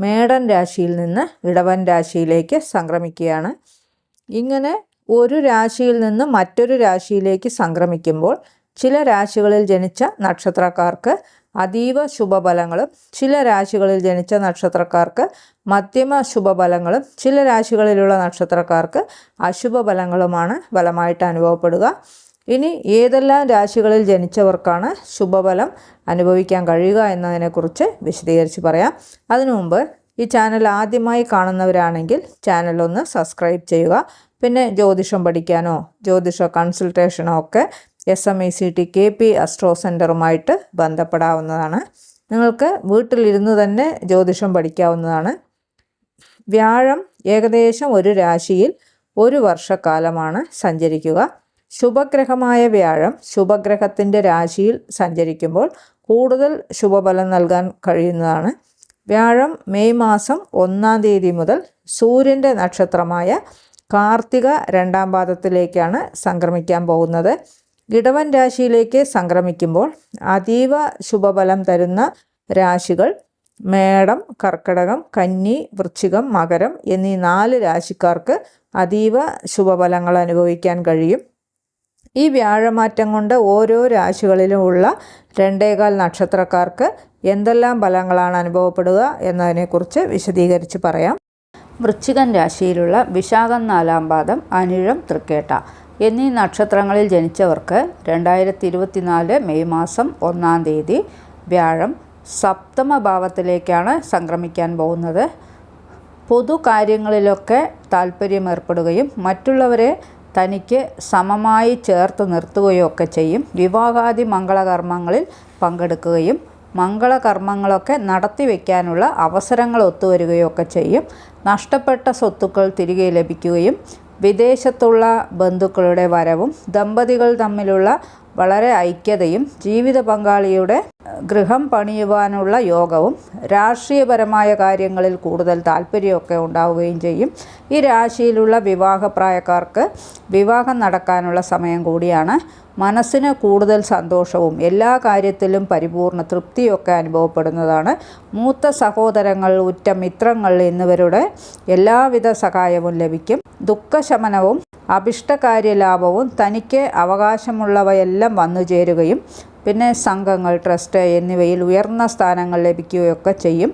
മേടൻ രാശിയിൽ നിന്ന് ഇടവൻ രാശിയിലേക്ക് സംക്രമിക്കുകയാണ്. ഇങ്ങനെ ഒരു രാശിയിൽ നിന്ന് മറ്റൊരു രാശിയിലേക്ക് സംക്രമിക്കുമ്പോൾ ചില രാശികളിൽ ജനിച്ച നക്ഷത്രക്കാർക്ക് അതീവ ശുഭഫലങ്ങളും ചില രാശികളിൽ ജനിച്ച നക്ഷത്രക്കാർക്ക് മധ്യമ ശുഭഫലങ്ങളും ചില രാശികളിലുള്ള നക്ഷത്രക്കാർക്ക് അശുഭഫലങ്ങളുമാണ് ഫലമായിട്ട് അനുഭവപ്പെടുക. ഇനി ഏതെല്ലാം രാശികളിൽ ജനിച്ചവർക്കാണ് ശുഭഫലം അനുഭവിക്കാൻ കഴിയുക എന്നതിനെക്കുറിച്ച് വിശദീകരിച്ച് പറയാം. അതിനു മുമ്പ് ഈ ചാനൽ ആദ്യമായി കാണുന്നവരാണെങ്കിൽ ചാനൽ ഒന്ന് സബ്സ്ക്രൈബ് ചെയ്യുക. പിന്നെ ജ്യോതിഷം പഠിക്കാനോ ജ്യോതിഷ കൺസൾട്ടേഷനോ ഒക്കെ S M E C T K P astro സെന്ററുമായിട്ട് ബന്ധപ്പെടാവുന്നതാണ്. നിങ്ങൾക്ക് വീട്ടിലിരുന്ന് തന്നെ ജ്യോതിഷം പഠിക്കാവുന്നതാണ്. വ്യാഴം ഏകദേശം ഒരു രാശിയിൽ ഒരു വർഷക്കാലമാണ് സഞ്ചരിക്കുക. ശുഭഗ്രഹമായ വ്യാഴം ശുഭഗ്രഹത്തിന്റെ രാശിയിൽ സഞ്ചരിക്കുമ്പോൾ കൂടുതൽ ശുഭഫലം നൽകാൻ കഴിയുന്നതാണ്. വ്യാഴം മെയ് മാസം ഒന്നാം തീയതി മുതൽ സൂര്യന്റെ നക്ഷത്രമായ കാർത്തിക രണ്ടാം പാദത്തിലേക്കാണ് സംക്രമിക്കാൻ പോകുന്നത്. ഇടവൻ രാശിയിലേക്ക് സംക്രമിക്കുമ്പോൾ അതീവ ശുഭഫലം തരുന്ന രാശികൾ മേടം കർക്കടകം കന്നി വൃശ്ചികം മകരം എന്നീ നാല് രാശിക്കാർക്ക് അതീവ ശുഭഫലങ്ങൾ അനുഭവിക്കാൻ കഴിയും. ഈ വ്യാഴമാറ്റം കൊണ്ട് ഓരോ രാശികളിലും ഉള്ള രണ്ടേകാൽ നക്ഷത്രക്കാർക്ക് എന്തെല്ലാം ഫലങ്ങളാണ് അനുഭവപ്പെടുക എന്നതിനെക്കുറിച്ച് വിശദീകരിച്ച് പറയാം. വൃശ്ചികൻ രാശിയിലുള്ള വിശാഖം നാലാം പാദം അനിഴം തൃക്കേട്ട എന്നീ നക്ഷത്രങ്ങളിൽ ജനിച്ചവർക്ക് രണ്ടായിരത്തി ഇരുപത്തിനാല് മെയ് മാസം ഒന്നാം തീയതി വ്യാഴം സപ്തമ ഭാവത്തിലേക്കാണ് സംക്രമിക്കാൻ പോകുന്നത്. പൊതു കാര്യങ്ങളിലൊക്കെ താല്പര്യം ഏർപ്പെടുകയും മറ്റുള്ളവരെ തനിക്ക് സമമായി ചേർത്ത് നിർത്തുകയൊക്കെ ചെയ്യും. വിവാഹാദി മംഗളകർമ്മങ്ങളിൽ പങ്കെടുക്കുകയും മംഗളകർമ്മങ്ങളൊക്കെ നടത്തി വയ്ക്കാനുള്ള അവസരങ്ങൾ ഒത്തുവരികയൊക്കെ ചെയ്യും. നഷ്ടപ്പെട്ട സ്വത്തുക്കൾ തിരികെ ലഭിക്കുകയും വിദേശത്തുള്ള ബന്ധുക്കളുടെ വരവും ദമ്പതികൾ തമ്മിലുള്ള വളരെ ഐക്യതയും ജീവിത പങ്കാളിയുടെ ഗൃഹം പണിയുവാനുള്ള യോഗവും രാഷ്ട്രീയപരമായ കാര്യങ്ങളിൽ കൂടുതൽ താല്പര്യമൊക്കെ ഉണ്ടാവുകയും ചെയ്യും. ഈ രാശിയിലുള്ള വിവാഹപ്രായക്കാർക്ക് വിവാഹം നടക്കാനുള്ള സമയം കൂടിയാണ്. മനസ്സിന് കൂടുതൽ സന്തോഷവും എല്ലാ കാര്യത്തിലും പരിപൂർണ തൃപ്തിയൊക്കെ അനുഭവപ്പെടുന്നതാണ്. മൂത്ത സഹോദരങ്ങൾ ഉറ്റ മിത്രങ്ങൾ എന്നിവരുടെ എല്ലാവിധ സഹായവും ലഭിക്കും. ദുഃഖശമനവും അഭിഷ്ടകാര്യ ലാഭവും തനിക്ക് അവകാശമുള്ളവയെല്ലാം വന്നു ചേരുകയും പിന്നെ സംഘങ്ങൾ ട്രസ്റ്റ് എന്നിവയിൽ ഉയർന്ന സ്ഥാനങ്ങൾ ലഭിക്കുകയൊക്കെ ചെയ്യും.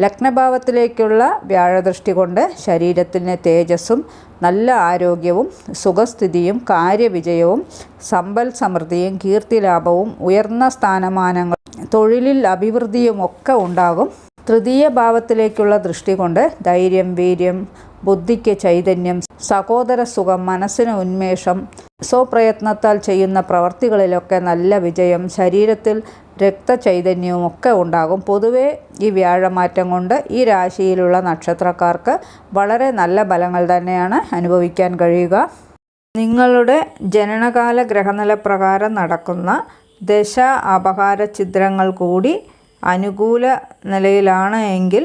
ലഗ്നഭാവത്തിലേക്കുള്ള വ്യാഴദൃഷ്ടി കൊണ്ട് ശരീരത്തിന് തേജസ്സും നല്ല ആരോഗ്യവും സുഖസ്ഥിതിയും കാര്യവിജയവും സമ്പൽ സമൃദ്ധിയും കീർത്തിലാഭവും ഉയർന്ന സ്ഥാനമാനങ്ങൾ തൊഴിലിൽ അഭിവൃദ്ധിയും ഒക്കെ ഉണ്ടാകും. തൃതീയ ഭാവത്തിലേക്കുള്ള ദൃഷ്ടി കൊണ്ട് ധൈര്യം വീര്യം ബുദ്ധിക്ക് ചൈതന്യം സഹോദര സുഖം മനസ്സിന് ഉന്മേഷം സ്വപ്രയത്നത്താൽ ചെയ്യുന്ന പ്രവർത്തികളിലൊക്കെ നല്ല വിജയം ശരീരത്തിൽ രക്തചൈതന്യവും ഒക്കെ ഉണ്ടാകും. പൊതുവെ ഈ വ്യാഴമാറ്റം കൊണ്ട് ഈ രാശിയിലുള്ള നക്ഷത്രക്കാർക്ക് വളരെ നല്ല ഫലങ്ങൾ തന്നെയാണ് അനുഭവിക്കാൻ കഴിയുക. നിങ്ങളുടെ ജനനകാല ഗ്രഹനില പ്രകാരം നടക്കുന്ന ദശ അപഹാര ചിത്രങ്ങൾ കൂടി അനുകൂല നിലയിലാണ് എങ്കിൽ